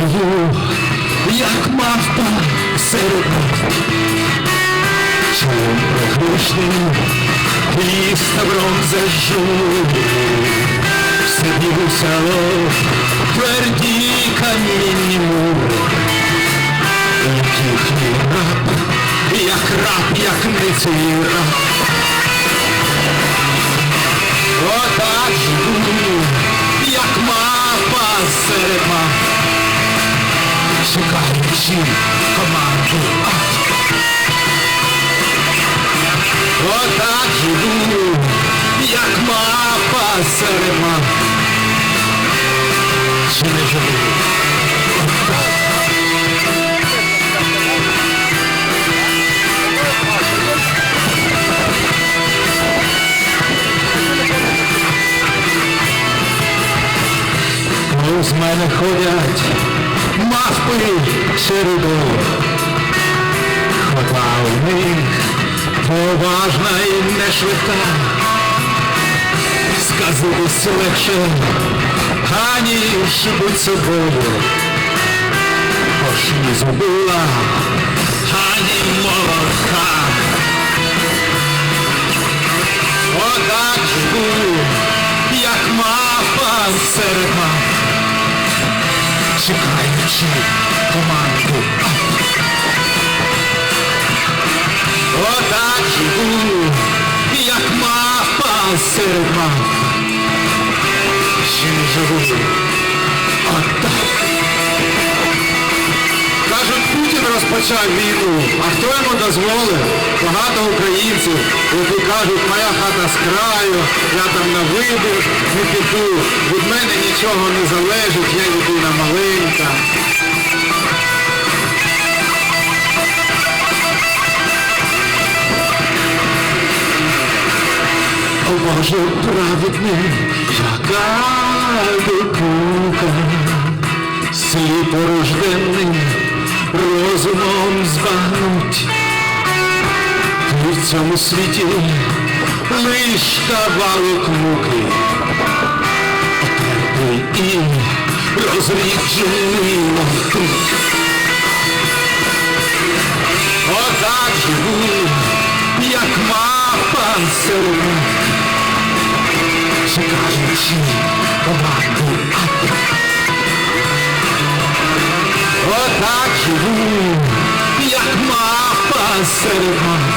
живу, як мавпа серед нас. Чим прогрішним і ставром зажу. Сидів село, тверді камінні мури. Як їхній раб, як раб, як не цей раб. Шукаючи команду. Отак живу, як мапа серед мап. Чи не мене ходять мавпи череду. Хода у них поважна і не швидка. Сказуватись легше, аніж будь собою. Хоч не зробила, ані молока. Отак живу, як мапа серед мап, чекаючи команду. Отак живу, як мапа серед. Ще не живу. Отак. Кажуть, Путін розпочав війну, а хто йому дозволив? Багато українців, які кажуть, моя хата з краю, я там на вибір не піду, від мене нічого не залежить, я людина маленька. Боже праведний, яка викука, сліпорожденним розумом збагнуть. Ти в цьому світі лиш кавалок муки, отерпи і розріджений тут. Отак живу, як мапа серед нас, чекаючи команду ап. Отак живу, як мапа серед нас,